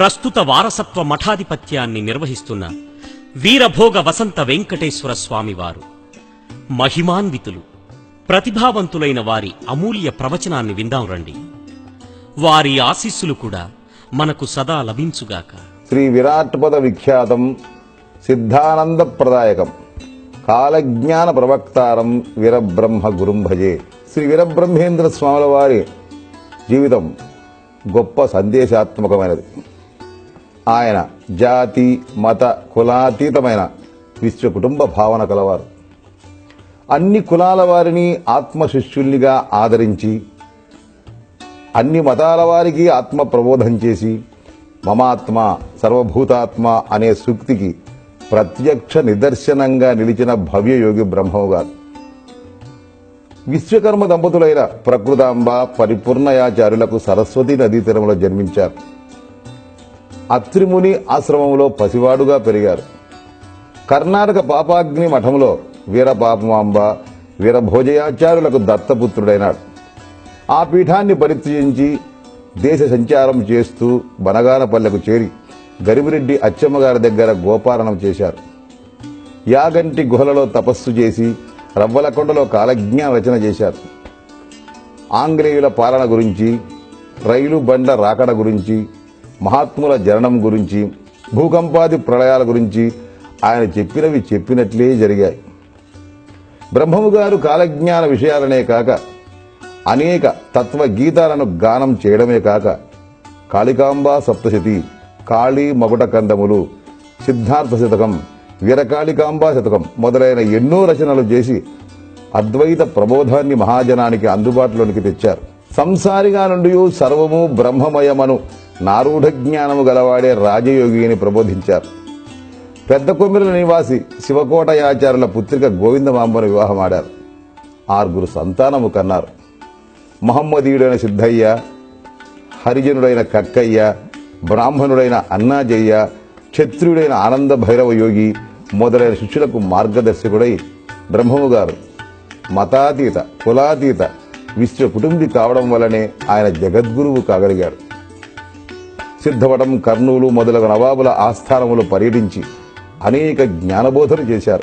ప్రస్తుత వారసత్వ మఠాధిపత్యాన్ని నిర్వహిస్తున్న వీరభోగ వసంత వెంకటేశ్వర స్వామివారు. మహిమాన్వితులు. ప్రతిభావంతులైన వారి అమూల్య ప్రవచనాన్ని విందాం రండి. వారి ఆశీస్సులు కూడా మనకు సదా లభించుగాక. శ్రీ విరాట్పద విఖ్యాతం సిద్ధానంద ప్రదాయకం. కాలజ్ఞాన ప్రవక్తారం వీరబ్రహ్మ గురుం భజే శ్రీ వీరబ్రహ్మేంద్ర స్వాముల వారి జీవితం గొప్ప సందేశాత్మకమైనది. ఆయన జాతి మత కులాతీతమైన విశ్వ కుటుంబ భావన కలవారు. అన్ని కులాల వారిని ఆత్మ శిష్యుల్నిగా ఆదరించి అన్ని మతాల వారికి ఆత్మ ప్రబోధం చేసి మమాత్మ సర్వభూతాత్మ అనే సూక్తికి ప్రత్యక్ష నిదర్శనంగా నిలిచిన భవ్యయోగి యోగి గారు. విశ్వకర్మ దంపతులైన ప్రకృతాంబ పరిపూర్ణయాచార్యులకు సరస్వతి నదీ తీరంలో జన్మించారు. అత్రిముని ఆశ్రమంలో పసివాడుగా పెరిగారు. కర్ణాటక పాపాగ్ని మఠంలో వీరపాపమాంబ వీరభోజయాచార్యులకు దత్తపుత్రుడైనాడు. ఆ పీఠాన్ని పరిత్యజించి దేశ సంచారం చేస్తూ బనగానపల్లెకు చేరి గరిమిరెడ్డి అచ్చమ్మగారి దగ్గర గోపాలనం చేశారు. యాగంటి గుహలలో తపస్సు చేసి రవ్వలకొండలో కాలజ్ఞ రచన చేశారు. ఆంగ్లేయుల పాలన గురించి రైలు బండ రాకడ గురించి మహాత్ముల జననం గురించి భూకంపాది ప్రళయాల గురించి ఆయన చెప్పినవి చెప్పినట్లే జరిగాయి. బ్రహ్మము గారు కాలజ్ఞాన విషయాలనే కాక అనేక తత్వ గీతాలను గానం చేయడమే కాక కాళికాంబా సప్తశతి కాళీ మగుట కందములు సిద్ధార్థ శతకం వీరకాళికాంబా శతకం మొదలైన ఎన్నో రచనలు చేసి అద్వైత ప్రబోధాన్ని మహాజనానికి అందుబాటులోనికి తెచ్చారు. సంసారిగా నుండి సర్వము బ్రహ్మమయమను నారూఢ జ్ఞానము గలవాడే రాజయోగి అని ప్రబోధించారు. పెద్ద కొమ్మిల నివాసి శివకోటయాచార్యుల పుత్రిక గోవిందమాంబను వివాహమాడారు. ఆరుగురు సంతానము కన్నారు. మహమ్మదీయుడైన సిద్ధయ్య హరిజనుడైన కక్కయ్య బ్రాహ్మణుడైన అన్నాజయ్య క్షత్రియుడైన ఆనంద భైరవ యోగి మొదలైన శిష్యులకు మార్గదర్శకుడై బ్రహ్మము గారు మతాతీత కులాతీత విశ్వ కుటుంబి కావడం వల్లనే ఆయన జగద్గురువు కాగలిగాడు. సిద్ధవటం కర్నూలు మొదలగు నవాబుల ఆస్థానములు పర్యటించి అనేక జ్ఞానబోధన చేశారు.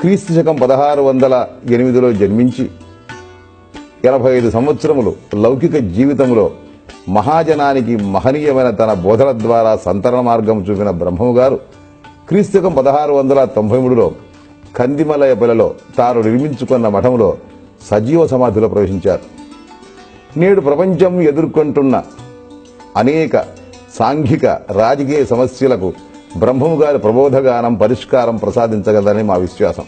క్రీస్తు శకం పదహారు వందల ఎనిమిదిలో జన్మించి ఎనభై ఐదు సంవత్సరములు లౌకిక జీవితంలో మహాజనానికి మహనీయమైన తన బోధన ద్వారా సంతరణ మార్గం చూపిన బ్రహ్మము గారు క్రీస్తుకం పదహారు వందల తొంభై మూడులో కందిమలయపల్లిలో తాను నిర్మించుకున్న మఠంలో సజీవ సమాధిలో ప్రవేశించారు. నేడు ప్రపంచం ఎదుర్కొంటున్న అనేక సాంఘిక రాజకీయ సమస్యలకు బ్రహ్మము గారి ప్రబోధగానం పరిష్కారం ప్రసాదించగలదని మా విశ్వాసం.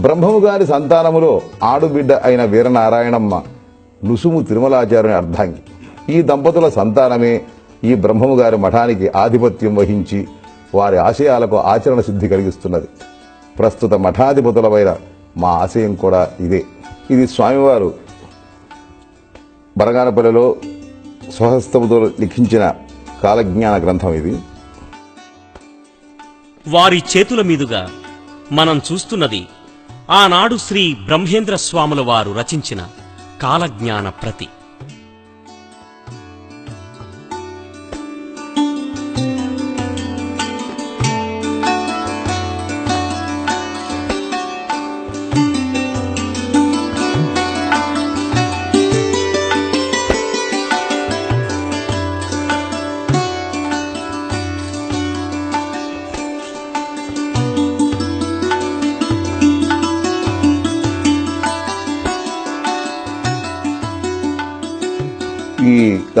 బ్రహ్మము గారి సంతానములో ఆడుబిడ్డ అయిన వీరనారాయణమ్మ నుసుము తిరుమలాచార్యుని అర్ధాంగి. ఈ దంపతుల సంతానమే ఈ బ్రహ్మము గారి మఠానికి ఆధిపత్యం వహించి వారి ఆశయాలకు ఆచరణ సిద్ధి కలిగిస్తున్నది. ప్రస్తుత మఠాధిపతులమైన మా ఆశయం కూడా ఇదే. ఇది స్వామివారు బరగానపల్లిలో స్వహస్తముతో లిఖించిన కాలజ్ఞాన గ్రంథం ఇది. వారి చేతుల మీదుగా మనం చూస్తున్నది ఆనాడు శ్రీ బ్రహ్మేంద్ర స్వాముల వారు రచించిన కాలజ్ఞాన ప్రతి.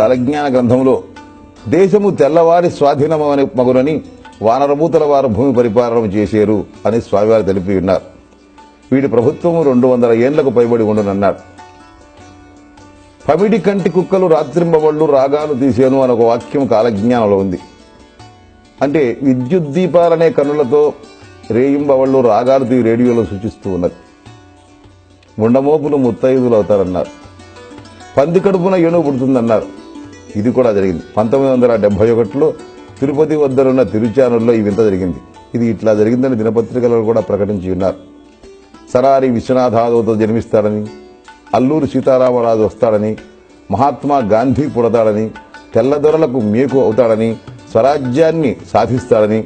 కాలజ్ఞాన గ్రంథంలో దేశము తెల్లవారి స్వాధీనమని మగునని వానరమూతల వారు భూమి పరిపాలన చేసేరు అని స్వామివారు తెలిపి ఉన్నారు వీడి ప్రభుత్వము రెండు వందల ఏండ్లకు పైబడి ఉండునన్నాడు. పమిడి కంటి కుక్కలు రాత్రింబవళ్ళు రాగాలు తీసేను అని ఒక వాక్యం కాలజ్ఞానంలో ఉంది. అంటే విద్యుత్ దీపాలనే కన్నులతో రేయింబవళ్ళు రాగాలు తీ రేడియోలో సూచిస్తూ ఉన్నది. ముండమోపులు ముత్తైదులు అవుతారన్నారు. పంది కడుపున ఏనుగు పుడుతుందన్నారు. ఇది కూడా జరిగింది. పంతొమ్మిది వందల డెబ్బై ఒకటిలో తిరుపతి వద్దనున్న తిరుచానూరులో ఈ వింత జరిగింది. ఇది ఇట్లా జరిగిందని దినపత్రికలలో కూడా ప్రకటించి ఉన్నారు. సరారి విశ్వనాథాదవుతో జన్మిస్తాడని అల్లూరి సీతారామరాజు వస్తాడని మహాత్మా గాంధీ పుడతాడని తెల్లదొరలకు మేకు అవుతాడని స్వరాజ్యాన్ని సాధిస్తాడని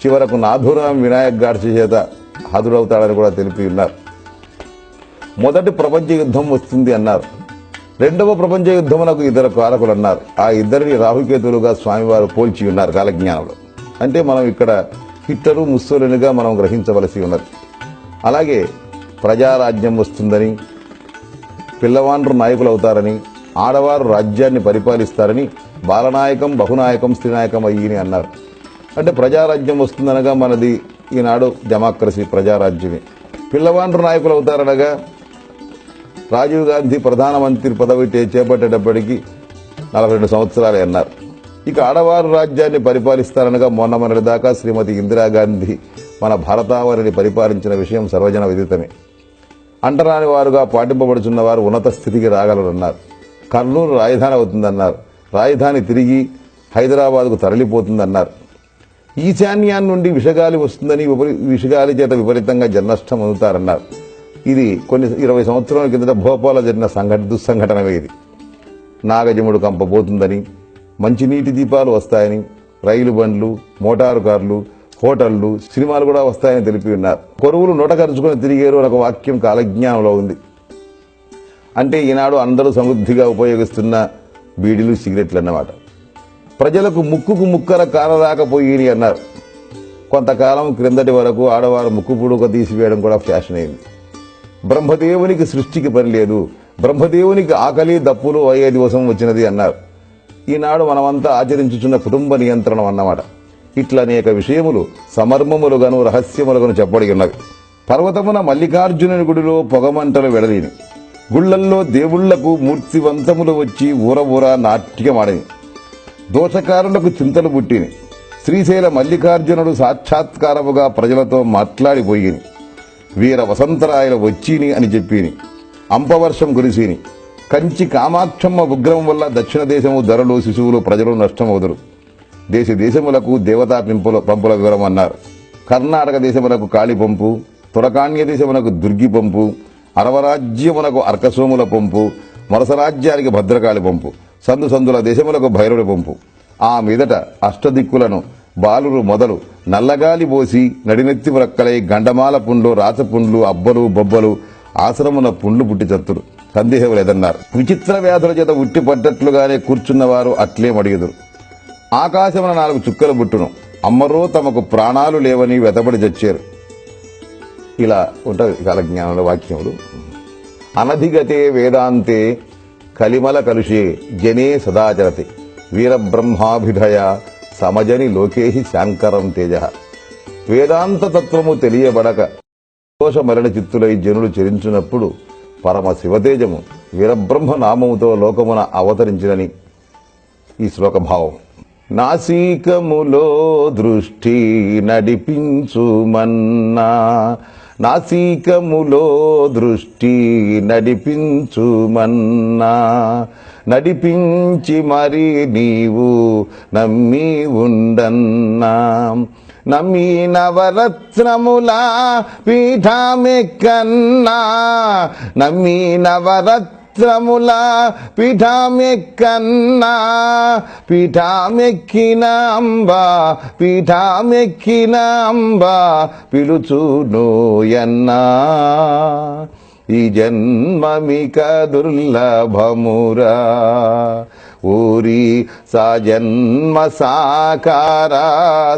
చివరకు నాథురాం వినాయక్ గాడ్సి చేత హాజరవుతాడని కూడా తెలిపి ఉన్నారు. మొదటి ప్రపంచ యుద్ధం వస్తుంది అన్నారు. రెండవ ప్రపంచ యుద్ధమునకు ఇద్దరు కారకులు అన్నారు ఆ ఇద్దరిని రాహుకేతులుగా స్వామివారు పోల్చి ఉన్నారు కాలజ్ఞానంలో. అంటే మనం ఇక్కడ హిట్టరు ముస్సోలినిగా మనం గ్రహించవలసి ఉన్నది. అలాగే ప్రజారాజ్యం వస్తుందని పిల్లవాండ్రు నాయకులు అవుతారని ఆడవారు రాజ్యాన్ని పరిపాలిస్తారని బాలనాయకం బహునాయకం స్త్రీనాయకం అయ్యిని అన్నారు. అంటే ప్రజారాజ్యం వస్తుందనగా మనది ఈనాడు డెమోక్రసీ ప్రజారాజ్యమే. పిల్లవాండ్రు నాయకులు అవుతారనగా రాజీవ్ గాంధీ ప్రధానమంత్రి పదవి టే- చేపట్టేటప్పటికి నలభై రెండు సంవత్సరాలే అన్నారు. ఇక ఆడవారు రాజ్యాన్ని పరిపాలిస్తారనగా మొన్న మొన్నటి దాకా శ్రీమతి ఇందిరాగాంధీ మన భారతావరిని పరిపాలించిన విషయం సర్వజన విదితమే. అంటరాని వారుగా పాటింపబడుచున్న వారు ఉన్నత స్థితికి రాగలరన్నారు. కర్నూలు రాజధాని అవుతుందన్నారు. రాజధాని తిరిగి హైదరాబాద్కు తరలిపోతుందన్నారు. ఈశాన్యాన్ని నుండి విషగాలి వస్తుందని విపరీ- విషగాలి చేత విపరీతంగా జననష్టం అందుతారన్నారు. ఇది కొన్ని ఇరవై సంవత్సరాల కిందట భోపాల్లో జరిగిన సంఘటన దుస్సంఘటనమే ఇది. నాగజముడు కంపబోతుందని మంచినీటి దీపాలు వస్తాయని రైలు బండ్లు మోటారు కార్లు హోటళ్ళు సినిమాలు కూడా వస్తాయని తెలిపి ఉన్నారు. కొరువులు నోట కరుచుకొని తిరిగేరు అని ఒక వాక్యం కాలజ్ఞానంలో ఉంది. అంటే ఈనాడు అందరూ సమృద్ధిగా ఉపయోగిస్తున్న బీడీలు సిగరెట్లు అన్నమాట. ప్రజలకు ముక్కుకు ముక్కల కారరాకపోయి అన్నారు. కొంతకాలం క్రిందటి వరకు ఆడవారు ముక్కు పుడుక తీసివేయడం కూడా ఫ్యాషన్ అయింది. బ్రహ్మదేవునికి సృష్టికి పని లేదు బ్రహ్మదేవునికి ఆకలి దప్పులు అయ్యే దివసం వచ్చినది అన్నారు. ఈనాడు మనమంతా ఆచరించుచున్న కుటుంబ నియంత్రణం అన్నమాట. ఇట్లా అనేక విషయములు సమర్మములుగాను రహస్యములుగాను చెప్పబడి ఉన్నవి పర్వతమున మల్లికార్జునుని గుడిలో పొగమంటలు వెడలిని. గుళ్ళల్లో దేవుళ్ళకు మూర్తివంతములు వచ్చి ఊర ఊర నాట్యమాడని. దోషకారులకు చింతలు పుట్టిని. శ్రీశైల మల్లికార్జునుడు సాక్షాత్కారముగా ప్రజలతో మాట్లాడిపోయిని. వీర వసంతరాయల వచ్చిని అని చెప్పిని. అంపవర్షం కురిసిని. కంచి కామాక్షమ్మ ఉగ్రం వల్ల దక్షిణ దేశము ధరలు శిశువులు ప్రజలు నష్టమవుదురు. దేశ దేశములకు దేవతా పెంపుల పంపుల వివరం అన్నారు. కర్ణాటక దేశములకు కాళి పంపు తురకాణ్య దేశమునకు దుర్గి పంపు అరవరాజ్యమునకు అర్కసోముల పంపు వరసరాజ్యానికి భద్రకాళి పంపు సందు సందుల దేశములకు భైరవుడి పంపు. ఆ మీదట అష్టదిక్కులను బాలురు మొదలు నల్లగాలి పోసి నడినెత్తి వ్రక్కలై గండమాల పుండ్లు రాచపుండ్లు అబ్బలు బొబ్బలు ఆశ్రమున పుండ్లు పుట్టి చత్తురు. సందేహం లేదన్నారు విచిత్ర వ్యాధుల చేత ఉట్టి పడ్డట్లుగానే కూర్చున్నవారు అట్లే మడిగదురు. ఆకాశమున నాలుగు చుక్కలు పుట్టును. అమ్మరో తమకు ప్రాణాలు లేవని వెతబడి చచ్చారు ఇలా ఉంటుంది కాలజ్ఞానంలో వాక్యములు. అనధిగతే వేదాంతే కలిమల కలుషే జనే సదాచరతి. వీరబ్రహ్మాభిధయ సమజని లోకేహి శాంకరం తేజ. వేదాంత తత్వము తెలియబడక దోష మరణ చిత్తులై జనులు చెరించినప్పుడు పరమ శివతేజము వీరబ్రహ్మ నామముతో లోకమున అవతరించినని ఈ శ్లోక భావం నాసికములో దృష్టి నడిపించుమన్నా నాసికములో దృష్టి నడిపించుమన్నా నడిపించి మరి నీవు నమ్మి ఉండన్నా. నమ్మి నవరత్నములా పీఠామెక్కన్నా. నమ్మి నవరత్నముల పీఠామెక్కన్నా. పీఠామెక్కిన అంబ పీఠామెక్కిన అంబ పిలుచు నోయన్నా ఈ జన్మమిక దుర్లభమురా ఊరి సజన్మ సాకారా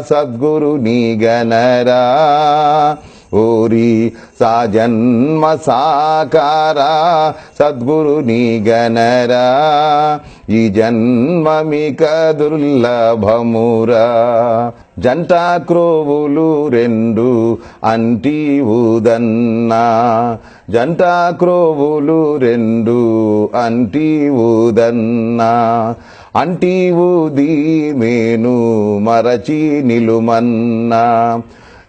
సద్గురు నీ గనరా ఊరి సాజన్మ సాకార సద్గురు గనరా ఈ జన్మమిక దుర్లభమురా. జంట క్రోవులు రెండు అంటి ఊదన్నా. జంట క్రోవులు రెండు అంటి ఊదన్నా. అంటి ఊది మేను మరచి నిలుమన్నా.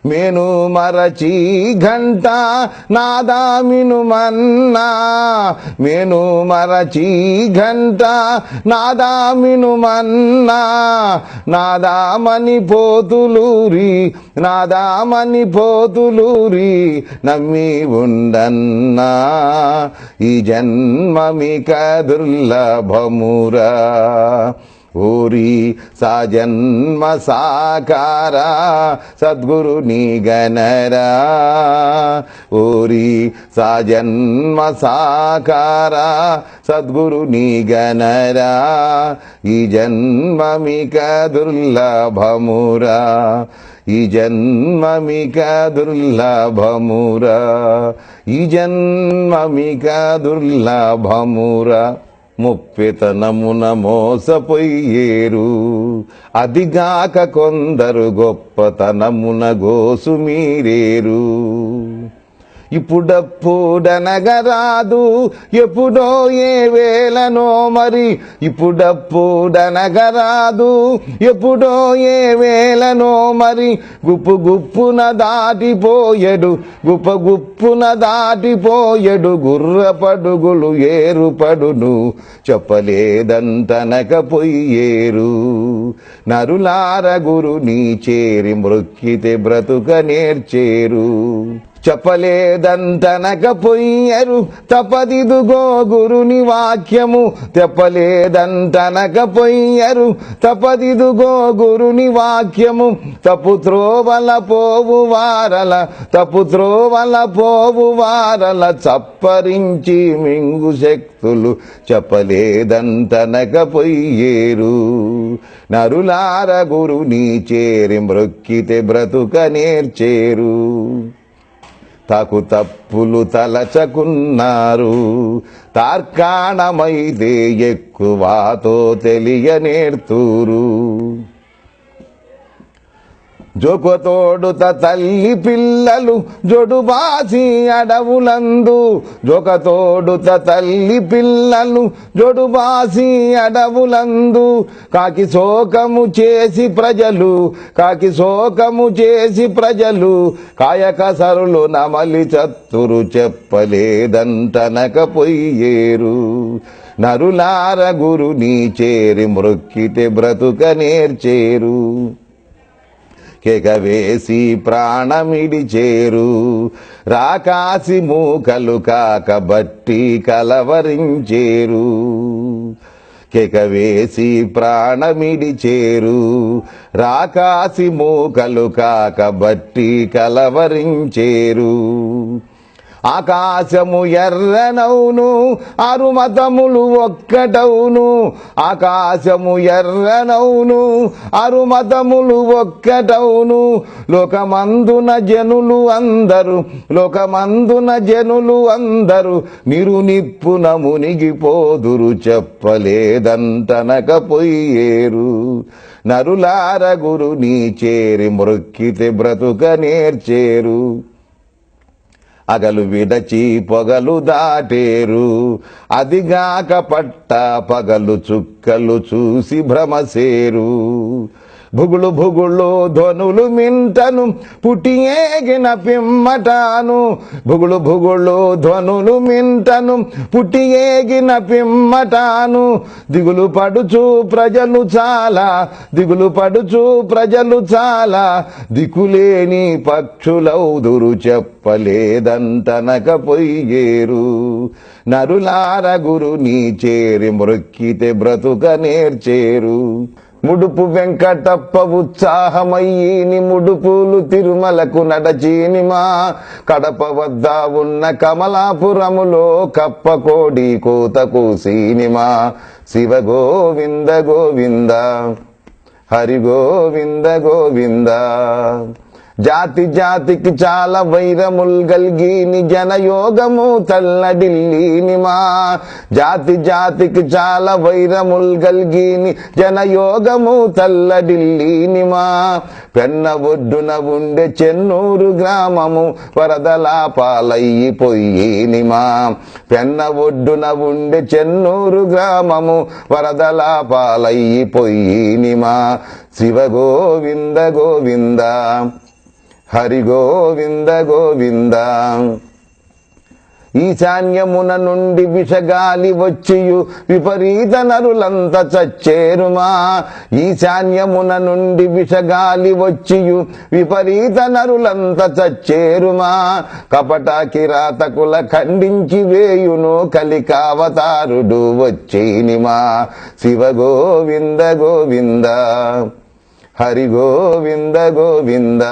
మేను మరచి ఘంట నాదామిను మన్నా. మేను మరచి ఘంట నాదామిను మన్నా. నాదామని పోతులూరి నాదామని పోతులూరి నమ్మి ఉండన్నా. ఈ జన్మమిక దుర్లభమురా. ఓరి సజన్మ సాకార సద్గురు నీ గనరా ఓరి సాజన్మ సాకార సద్గురు నీ గనరా ఈ జన్మమిక దుర్లభమురా ఈ జన్మమిక దుర్లభమురా ఈ జన్మమిక దుర్లభమురా. ముప్పితనమున మోసపోయేరు అదిగాక కొందరు గొప్పతనమున గోసు మీరేరు. ఇప్పుడప్పుడనగరాదు. ఎప్పుడో ఏ వేళనో మరి ఇప్పుడప్పుడనగరాదు. ఎప్పుడో ఏ వేళనో మరి గుప్పు గుప్పున దాటిపోయడు. గుప్ప గుప్పున దాటిపోయడు. గుర్రపడుగులు ఏరుపడును. చెప్పలేదంతనకపోయేరు నరులార గురు నీ చేరి మృక్కితే బ్రతుక నేర్చేరు. చెప్పలేదంటనక తపదిదుగో గురుని వాక్యము తెప్పలేదంటనక తపదిదుగో గురుని వాక్యము తపు త్రోవల పోవు వారల తపు త్రోవల పోవు వారల చప్పరించి మింగు శక్తులు చెప్పలేదంటనక పొయ్యేరు నరులార గురుని చేరి మృక్కితే బ్రతుక నేర్చేరు. తకు తప్పులు తలచకున్నారు. తార్కాణమైతే ఎక్కువతో తెలియనేర్తూరు జోకతోడుత తల్లి పిల్లలు జొడుబాసి అడవులందు. జోకతోడుత తల్లి పిల్లలు జొడుబాసి అడవులందు. కాకి శోకము చేసి ప్రజలు కాకి శోకము చేసి ప్రజలు కాయకసరులు నమలి చత్తురు చెప్పలేదంటనకపోయేరు. నరులార గురు నీ చేరి మృక్కితే బ్రతుక నేర్చేరు. కెగవేసి ప్రాణమిడిచేరు రాకాసి మూకలు కాకబట్టి కలవరించేరు. కెకవేసి ప్రాణమిడిచేరు రాకాసి మూకలు కాకబట్టి కలవరించేరు. ఆకాశము ఎర్రనవును అరుమతములు ఒక్కటవును. ఆకాశము ఎర్రనవును అరుమతములు ఒక్కటవును. లోకమందున జనులు అందరు లోకమందున జనులు అందరు నిరునిప్పున మునిగిపోదురు చెప్పలేదంటనకపోయేరు. నరులార గురు నీ చేరి మృక్కితే బ్రతుక నేర్చేరు. అగలు విడచి పొగలు దాటేరు. అదిగాక పట్ట పగలు చుక్కలు చూసి భ్రమసేరు భుగులు భుగులు ధ్వనులు మింటను పుట్టి ఏగిన పిమ్మటాను. భుగులు భుగులు ధ్వనులు మింటను పుట్టి ఏగిన పిమ్మటాను. దిగులు పడుచు ప్రజలు చాలా దిగులు పడుచు ప్రజలు చాలా. దిక్కులేని పక్షులౌదురు చెప్పలేదంతనకపోయేరు నరులార గురు నీ చేరి మృక్కితే బ్రతుక నేర్చేరు. ముడుపు వెంకటప్ప ఉత్సాహమయ్యిని ముడుపులు తిరుమలకు నడచీనిమా. కడప వద్ద ఉన్న కమలాపురములో కప్పకోడి కోతకు సీనిమా శివ గోవింద గోవింద హరి గోవింద గోవింద. జాతి జాతికి చాలా వైరముల్ గల్గిని జనయోగము తల్లడిల్లిని మా. జాతి జాతికి చాలా వైరముల్ గల్గిని జనయోగము తల్లడిల్లిని మా. పెన్న ఒడ్డున ఉండే చెన్నూరు గ్రామము వరదలా పాలయ్యిపోయిని మా. పెన్న ఒడ్డున ఉండే చెన్నూరు గ్రామము వరదలా పాలయ్యిపోయిని మా. శివ గోవింద గోవింద. హరి గోవింద. గోవింద ఈశాన్యమున నుండి విషగాలి వచ్చియు విపరీత నరులంత చచ్చేరుమా. ఈశాన్యమున నుండి విషగాలి వచ్చియు విపరీత నరులంత చచ్చేరుమా. కపట కిరాతకుల ఖండించి వేయును కలికావతారుడు వచ్చేనిమా. శివ గోవింద గోవింద. హరి గోవింద. గోవింద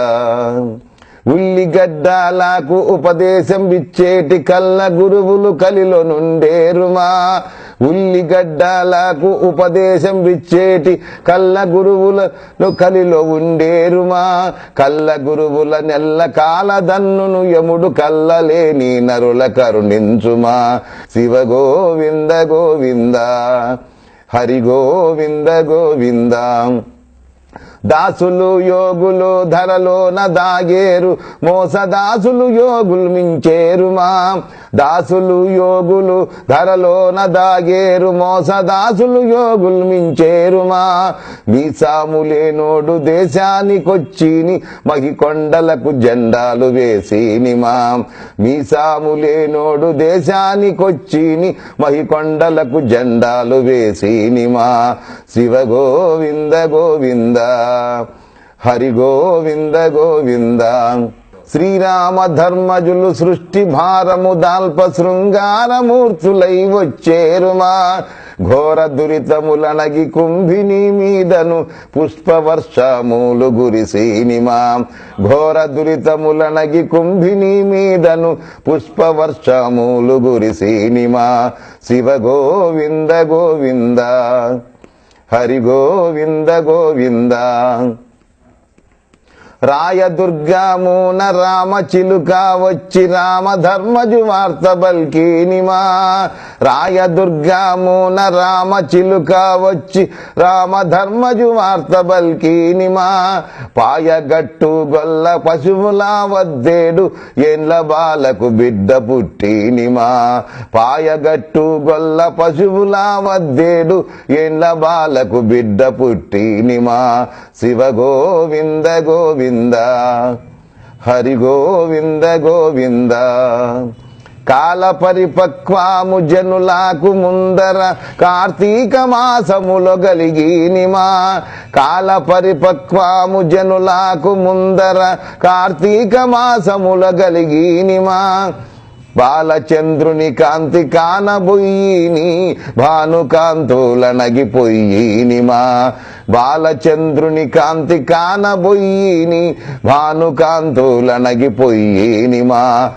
ఉల్లిగడ్డాలకు ఉపదేశం ఇచ్చేటి కల్ల గురువులు కలిలో నుండేరుమా. ఉల్లిగడ్డాలకు ఉపదేశం ఇచ్చేటి కళ్ళ గురువులను కలిలో ఉండేరుమా. కళ్ళ గురువుల నెల్ల కాలదన్నును యముడు కల్లలేని నరుల కరుణించుమా. శివ గోవింద గోవింద. హరి గోవింద గోవిందాం. దాసులు యోగులు ధరలోన దాగేరు మోసదాసులు యోగులు మించేరుమా దాసులు యోగులు ధరలోన దాగేరు మోసదాసులు యోగులు మించేరుమా మీసాములేనోడు దేశానికొచ్చిని మహికొండలకు జెండాలు వేసినిమా మీసాములేనోడు దేశానికొచ్చిని మహికొండలకు జెండాలు వేసినిమా శివ గోవింద గోవింద హరి గోవింద గోవింద. శ్రీరామ ధర్మజులు సృష్టి భారము దాల్ప శృంగారమూర్తులై వచ్చేరుమా. ఘోర దురితములనగి కుంభిని మీదను పుష్పవర్షములు గురిసీనిమా. ఘోర దురితములనగి కుంభిని మీదను పుష్పవర్షములు గురిసీనిమా. శివ గోవింద గోవింద. హరి గోవింద గోవింద. రాయదుర్గమున రామ చిలుక వచ్చి రామ ధర్మజు వార్త బల్కీనిమా. రాయదుర్గమున రామ చిలుక వచ్చి రామ ధర్మజు వార్త బల్కీనిమా. పాయగట్టు గొల్ల పశువుల వద్దేడు ఏండ్ల బాలకు బిడ్డ పుట్టినిమా. పాయగట్టు గొల్ల పశువుల వద్దేడు ఏండ్ల బాలకు బిడ్డ పుట్టినిమా. శివ గోవింద గోవింద హరి గోవింద గోవింద. కాల పరిపక్వాము జనులకు ముందర కార్తీక మాసములో గలిగినిమా కాల పరిపక్వాము జనులకు ముందర కార్తీక మాసములో గలిగినిమా బాలచంద్రుని కాంతి కానబొయ్యిని భానుకాంతుల నగిపోయినిమా బాలచంద్రుని కాంతి కానబొయ్యిని భానుకాంతుల మా